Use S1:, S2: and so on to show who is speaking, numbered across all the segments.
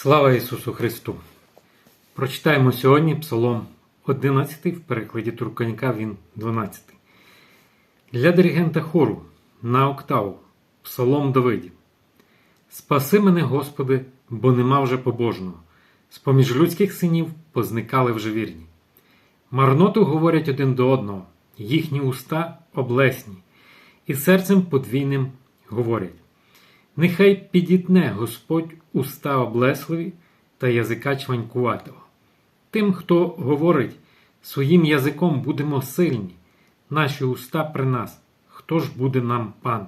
S1: Слава Ісусу Христу! Прочитаємо сьогодні Псалом 11 в перекладі Турканька він 12. Для диригента хору на октаву Псалом Давиді. Спаси мене, Господи, бо нема вже побожного. З поміж людських синів позникали вже вірні. Марноту говорять один до одного, їхні уста облесні, і серцем подвійним говорять. Нехай підітне Господь уста облесливі та язика чванькуватого. Тим, хто говорить, своїм язиком будемо сильні, наші уста при нас, хто ж буде нам пан?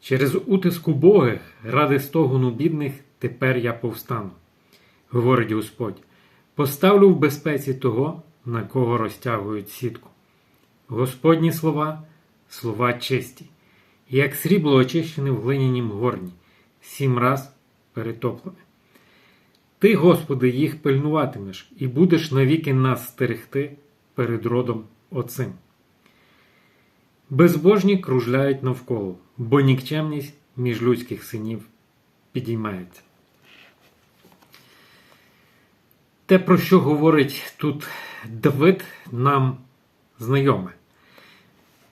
S1: Через утиск убогих, ради стогону бідних, тепер я повстану, говорить Господь. Поставлю в безпеці того, на кого розтягують сітку. Господні слова, слова честі як срібло очищене в глинянім горні, сім раз перетоплене. Ти, Господи, їх пильнуватимеш і будеш навіки нас стерегти перед родом Отцим. Безбожні кружляють навколо, бо нікчемність між людських синів підіймається. Те, про що говорить тут Давид, нам знайоме.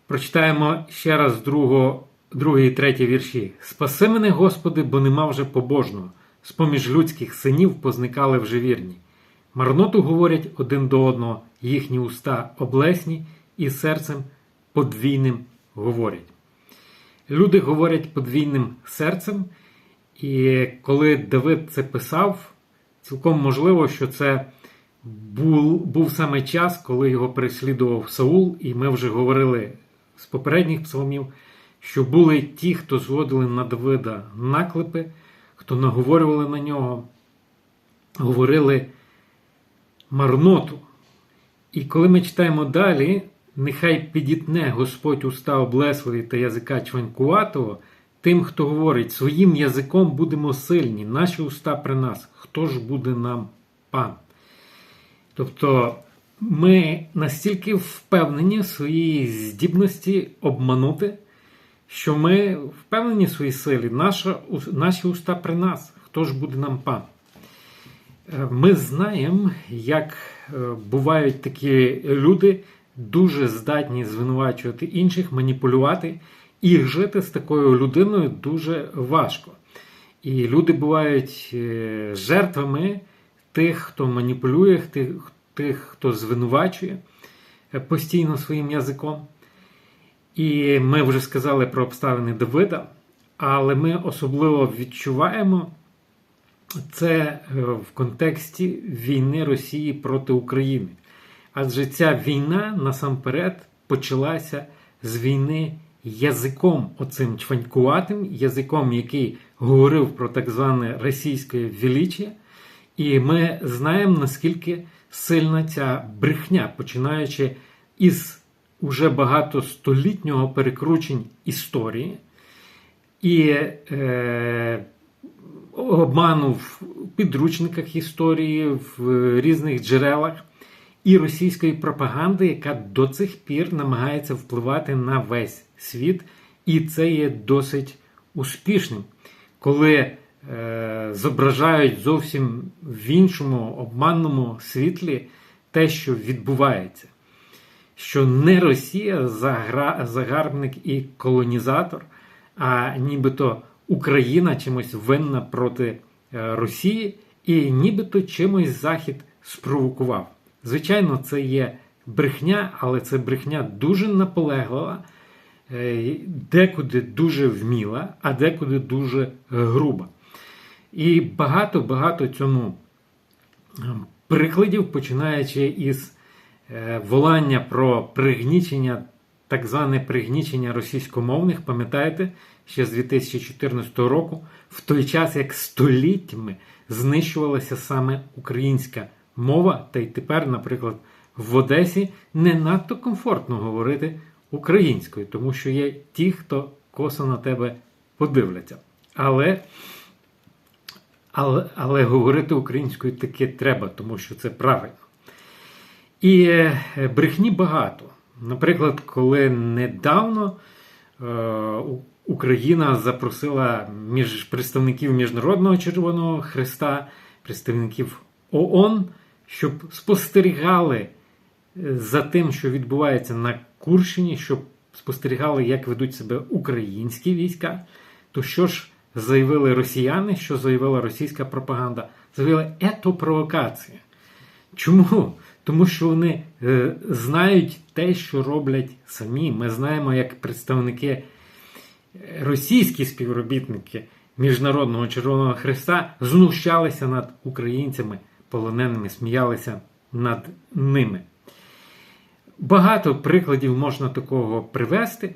S1: Прочитаємо ще раз другого, другий і третій вірші. Спаси мене, Господи, бо нема вже побожного. З поміж людських синів позникали вже вірні. Марноту говорять один до одного, їхні уста облесні і серцем подвійним говорять. Люди говорять подвійним серцем, і коли Давид це писав, цілком можливо, що це був, був саме час, коли його переслідував Саул, і ми вже говорили з попередніх псалмів, що були ті, хто зводили на Давида наклепи, хто наговорювали на нього, говорили марноту. І коли ми читаємо далі, нехай підітне Господь уста облесливі та язика чванькуватого, тим, хто говорить, своїм язиком будемо сильні, наші уста при нас, хто ж буде нам пан? Тобто ми настільки впевнені в своїй здібності обманути, що ми впевнені в своїй силі, наша, наші уста при нас, хто ж буде нам пан. Е, ми знаємо, як е, бувають такі люди, дуже здатні звинувачувати інших, маніпулювати, і жити з такою людиною дуже важко. І люди бувають е, жертвами тих, хто маніпулює, тих, тих, хто звинувачує постійно своїм язиком. І ми вже сказали про обставини Давида, але ми особливо відчуваємо це е, в контексті війни Росії проти України. Адже ця війна насамперед почалася з війни язиком, оцим чванькуватим, язиком, який говорив про так зване російське величие. І ми знаємо, наскільки сильна ця брехня, починаючи із уже багатостолітнього перекручень історії і е, обману в підручниках історії, в різних джерелах, і російської пропаганди, яка до цих пір намагається впливати на весь світ, і це є досить успішним, коли Е, зображають зовсім в іншому обманному світлі те, що відбувається. Що не Росія загарбник і колонізатор, а нібито Україна чимось винна проти е, Росії, і нібито чимось Захід спровокував. Звичайно, це є брехня, але це брехня дуже наполеглива, е, декуди дуже вміла, а декуди дуже груба. І багато-багато цьому ем, прикладів, починаючи із волання про пригнічення, так зване пригнічення російськомовних, пам'ятаєте, ще з 2014 року, в той час як століттями знищувалася саме українська мова, та й тепер, наприклад, в Одесі не надто комфортно говорити українською, тому що є ті, хто косо на тебе подивляться. Але але але говорити українською таки треба, тому що це правильно. І е, брехні багато. Наприклад, коли недавно е, Україна запросила між представників Міжнародного Червоного Христа, представників ООН, щоб спостерігали е, за тим, що відбувається на Курщині, щоб спостерігали, як ведуть себе українські війська. То що ж заявили росіяни, що заявила російська пропаганда? Заявили ето провокація. Чому? Тому що вони е, знають те, що роблять самі. Ми знаємо, як представники е, російські співробітники Міжнародного Червоного Христа знущалися над українцями полоненими, сміялися над ними. Багато прикладів можна такого привести.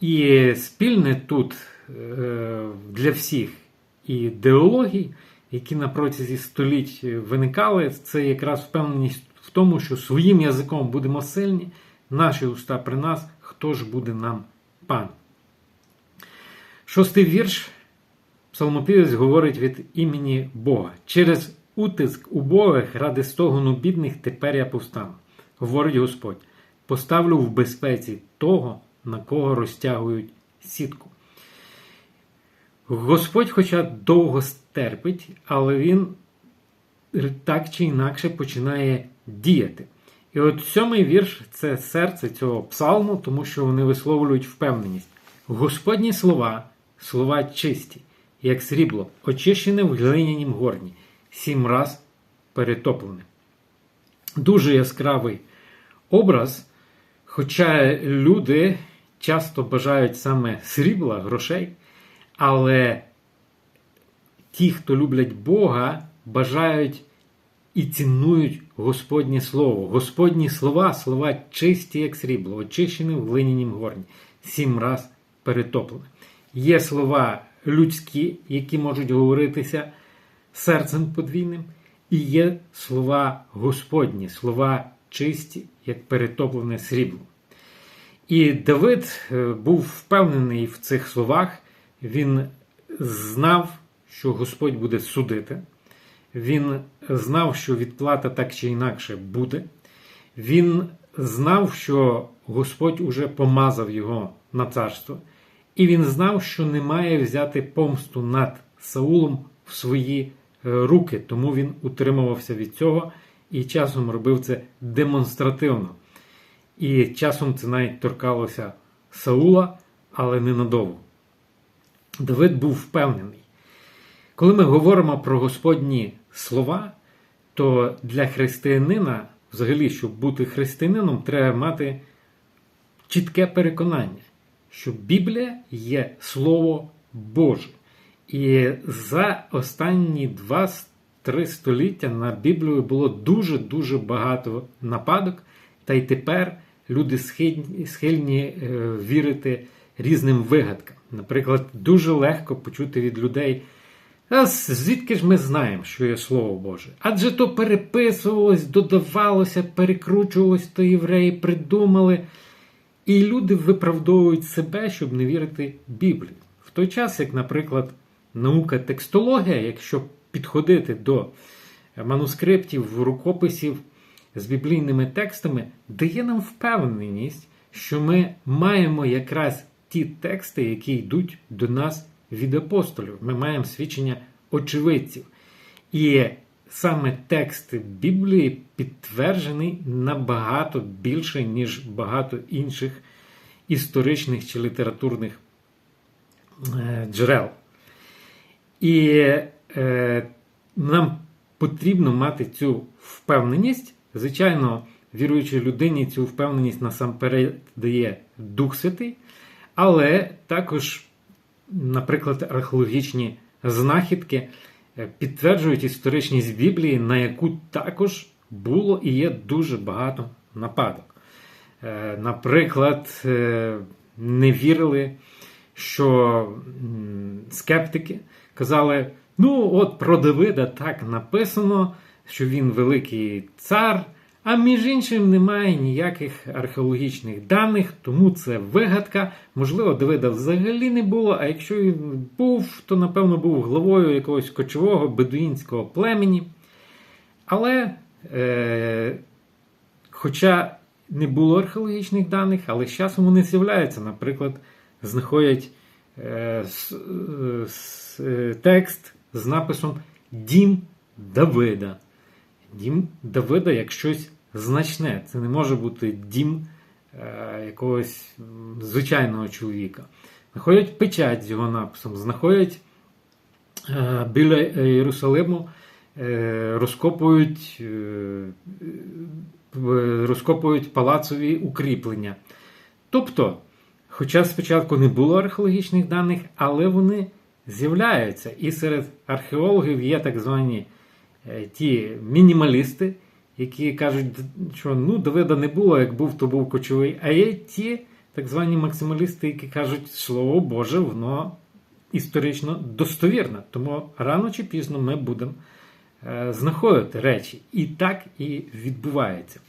S1: І спільне тут е, для всіх ідеологій, які на протязі століть виникали, це якраз впевненість в тому, що своїм язиком будемо сильні, наші уста при нас, хто ж буде нам пан. Шостий вірш. Псалмопівець говорить від імені Бога. Через утиск убогих ради стогону бідних тепер я повстану. Говорить Господь. Поставлю в безпеці того, на кого розтягують сітку. Господь, хоча довго стерпить, але Він так чи інакше починає діяти. І от сьомий вірш це серце цього псалму, тому що вони висловлюють впевненість. Господні слова, слова чисті, як срібло, очищене в глинянім горні, сім раз перетоплене. Дуже яскравий образ, хоча люди часто бажають саме срібла, грошей, але ті, хто люблять Бога, бажають і цінують Господнє Слово. Господні слова, слова чисті, як срібло, очищені в глинянім горні, сім раз перетоплене. Є слова людські, які можуть говоритися серцем подвійним, і є слова Господні, слова чисті, як перетоплене срібло. І Давид е, був впевнений в цих словах, він знав, що Господь буде судити. Він знав, що відплата так чи інакше буде. Він знав, що Господь уже помазав його на царство. І він знав, що не має взяти помсту над Саулом в свої е, руки, тому він утримувався від цього і часом робив це демонстративно. І часом це навіть торкалося Саула, але ненадовго. Давид був впевнений. Коли ми говоримо про Господні слова, то для християнина, взагалі, щоб бути християнином, треба мати чітке переконання, що Біблія є Слово Боже. І за останні два-три століття на Біблію було дуже-дуже багато нападок, та й тепер люди схильні, схильні е, вірити різним вигадкам. Наприклад, дуже легко почути від людей. А звідки ж ми знаємо, що є Слово Боже? Адже то переписувалось, додавалося, перекручувалось, то євреї придумали. І люди виправдовують себе, щоб не вірити Біблії. В той час, як, наприклад, наука текстологія, якщо підходити до манускриптів, рукописів з біблійними текстами, дає нам впевненість, що ми маємо якраз ті тексти, які йдуть до нас від апостолів. Ми маємо свідчення очевидців. І саме текст Біблії підтверджений набагато більше, ніж багато інших історичних чи літературних е, джерел. І е, нам потрібно мати цю впевненість. Звичайно, віруючій людині цю впевненість насамперед дає Дух Святий, але також наприклад, археологічні знахідки е, підтверджують історичність Біблії, на яку також було і є дуже багато нападок. Е, наприклад, е, не вірили, що скептики казали: ну, от про Давида так написано, що він великий цар. А між іншим немає ніяких археологічних даних, тому це вигадка. Можливо, Давида взагалі не було, а якщо він був, то напевно був главою якогось кочового бедуїнського племені. Але, е, хоча не було археологічних даних, але з часом вони з'являються. Наприклад, знаходять е, с- е, с- е, текст з написом Дім Давида. Дім Давида як щось значне. Це не може бути дім е, якогось звичайного чоловіка. Знаходять печать з його написом, знаходять е, біля Єрусалиму, е, розкопують, е, розкопують палацові укріплення. Тобто, хоча спочатку не було археологічних даних, але вони з'являються. І серед археологів є так звані ті мінімалісти, які кажуть, що ну, Давида не було, як був, то був кочовий. А є ті так звані максималісти, які кажуть, слово Боже, воно історично достовірне. Тому рано чи пізно ми будемо е, знаходити речі. І так і відбувається.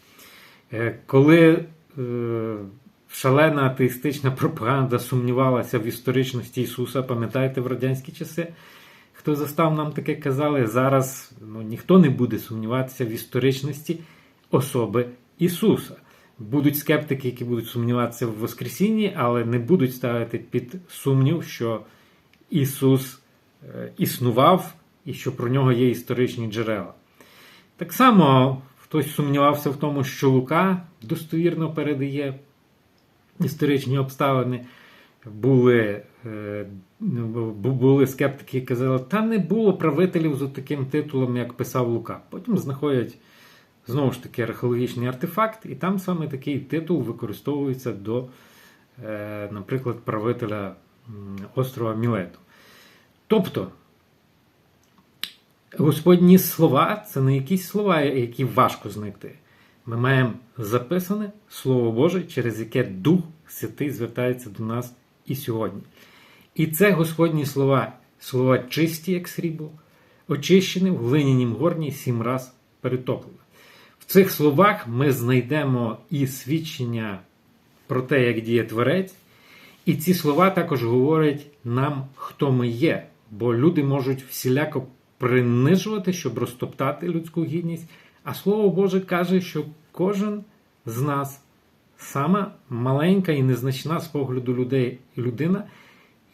S1: Е, Коли е, шалена атеїстична пропаганда сумнівалася в історичності Ісуса, пам'ятаєте в радянські часи? Хто застав нам таке казали, зараз ну, ніхто не буде сумніватися в історичності особи Ісуса. Будуть скептики, які будуть сумніватися в Воскресінні, але не будуть ставити під сумнів, що Ісус е, існував і що про нього є історичні джерела. Так само хтось сумнівався в тому, що Лука достовірно передає історичні обставини. Були, е, були скептики, які казали, та не було правителів з таким титулом, як писав Лука. Потім знаходять знову ж таки археологічний артефакт, і там саме такий титул використовується до, е, наприклад, правителя острова Мілету. Тобто, Господні слова це не якісь слова, які важко знайти. Ми маємо записане Слово Боже, через яке Дух Святий звертається до нас і сьогодні. І це Господні слова, слова чисті, як срібло, очищені в глинянім горні сім раз перетоплені. В цих словах ми знайдемо і свідчення про те, як діє Творець, і ці слова також говорять нам, хто ми є, бо люди можуть всіляко принижувати, щоб розтоптати людську гідність. А Слово Боже каже, що кожен з нас, сама маленька і незначна з погляду людей людина,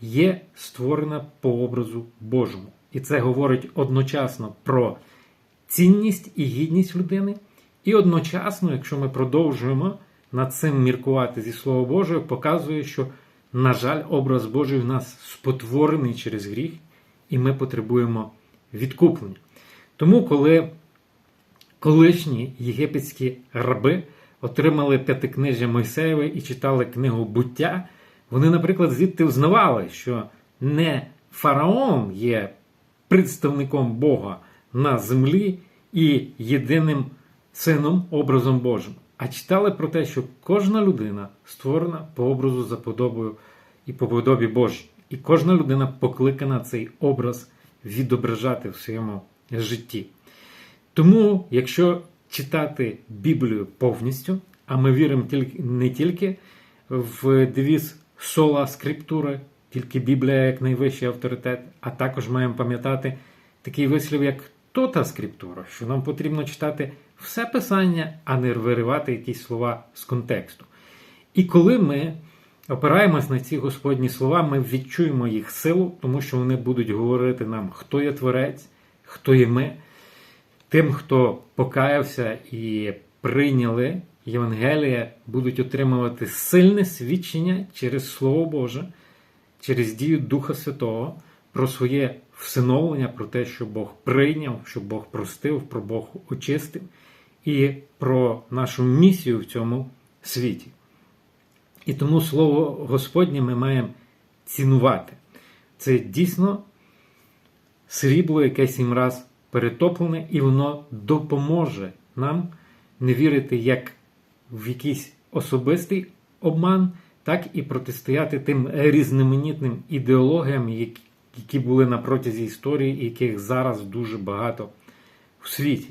S1: є створена по образу Божому. І це говорить одночасно про цінність і гідність людини. І одночасно, якщо ми продовжуємо над цим міркувати зі Слова Божого, показує, що, на жаль, образ Божий в нас спотворений через гріх, і ми потребуємо відкуплення. Тому, коли колишні єгипетські раби отримали п'ятикнижжя Мойсеєве і читали книгу буття, вони, наприклад, звідти взнавали, що не фараон є представником Бога на землі і єдиним сином, образом Божим, а читали про те, що кожна людина створена по образу за подобою і по подобі Божій. І кожна людина покликана цей образ відображати в своєму житті. Тому, якщо читати Біблію повністю, а ми віримо не тільки в девіз сола скриптури, тільки Біблія як найвищий авторитет, а також маємо пам'ятати такий вислів, як тота скриптура, що нам потрібно читати все писання, а не виривати якісь слова з контексту. І коли ми опираємось на ці Господні слова, ми відчуємо їх силу, тому що вони будуть говорити нам, хто є творець, хто є ми. Тим, хто покаявся і прийняли Євангелія, будуть отримувати сильне свідчення через Слово Боже, через дію Духа Святого про своє всиновлення, про те, що Бог прийняв, що Бог простив, про Бог очистив, і про нашу місію в цьому світі. І тому Слово Господнє ми маємо цінувати. Це дійсно срібло, яке сім раз перетоплене, і воно допоможе нам не вірити як в якийсь особистий обман, так і протистояти тим різноманітним ідеологіям, які- були на протязі історії, і яких зараз дуже багато в світі.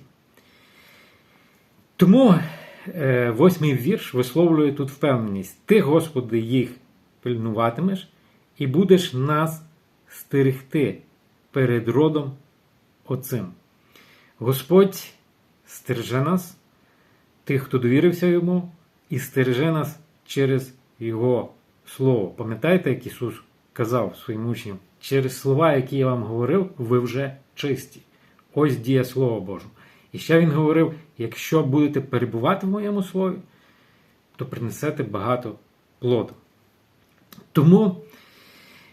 S1: Тому е, восьмий вірш висловлює тут впевненість: Ти, Господи, їх пильнуватимеш і будеш нас стерегти перед родом оцим. Господь стереже нас, тих, хто довірився йому, і стереже нас через Його Слово. Пам'ятаєте, як Ісус казав своїм учням, через слова, які я вам говорив, ви вже чисті. Ось діє Слово Боже. І ще він говорив: якщо будете перебувати в моєму слові, то принесете багато плоду. Тому,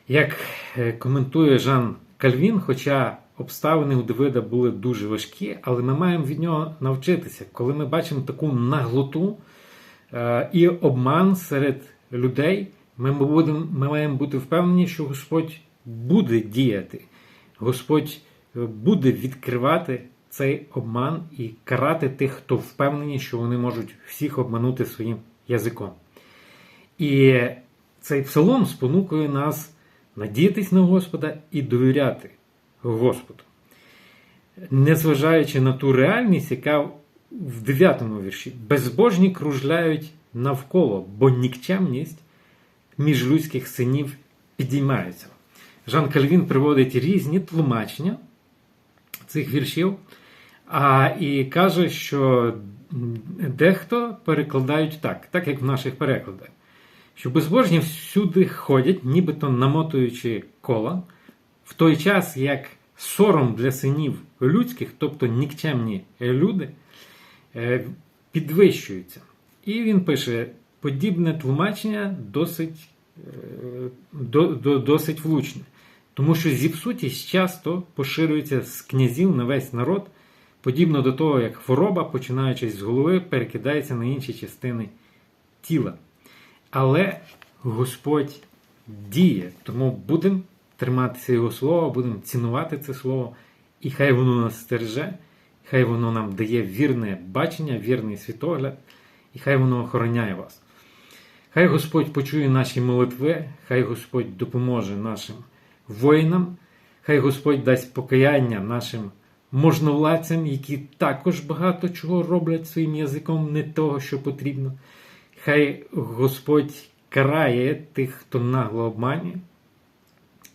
S1: як е, коментує Жан Кальвін, хоча обставини у Давида були дуже важкі, але ми маємо від нього навчитися, коли ми бачимо таку наглоту е, і обман серед людей, ми, будемо, ми маємо бути впевнені, що Господь буде діяти, Господь е, буде відкривати цей обман і карати тих, хто впевнені, що вони можуть всіх обманути своїм язиком. І цей псалом спонукує нас надіятись на Господа і довіряти Господу. Незважаючи на ту реальність, яка в 9 вірші безбожні кружляють навколо, бо нікчемність між людських синів підіймається. Жан Кальвін приводить різні тлумачення цих віршів, а і каже, що дехто перекладають так, так як в наших перекладах, що безбожні всюди ходять, нібито намотуючи кола, в той час як сором для синів людських, тобто нікчемні люди, е, підвищуються. І він пише: подібне тлумачення досить, е, до, до, досить влучне. Тому що зіпсутість часто поширюється з князів на весь народ, подібно до того, як хвороба, починаючи з голови, перекидається на інші частини тіла. Але Господь діє, тому будемо триматися Його слова, будемо цінувати це слово, і хай воно нас стереже, хай воно нам дає вірне бачення, вірний світогляд, і хай воно охороняє вас. Хай Господь почує наші молитви, хай Господь допоможе нашим воїнам, хай Господь дасть покаяння нашим можновладцям, які також багато чого роблять своїм язиком не того, що потрібно. Хай Господь карає тих, хто нагло обманює,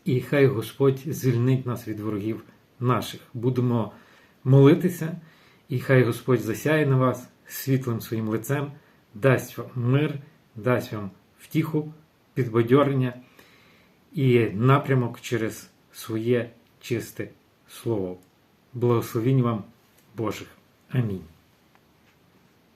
S1: і хай Господь звільнить нас від ворогів наших. Будемо молитися, і хай Господь засяє на вас світлим своїм лицем, дасть вам мир, дасть вам втіху, підбадьорення і напрямок через своє чисте слово. Благословінь вам Божих. Амінь.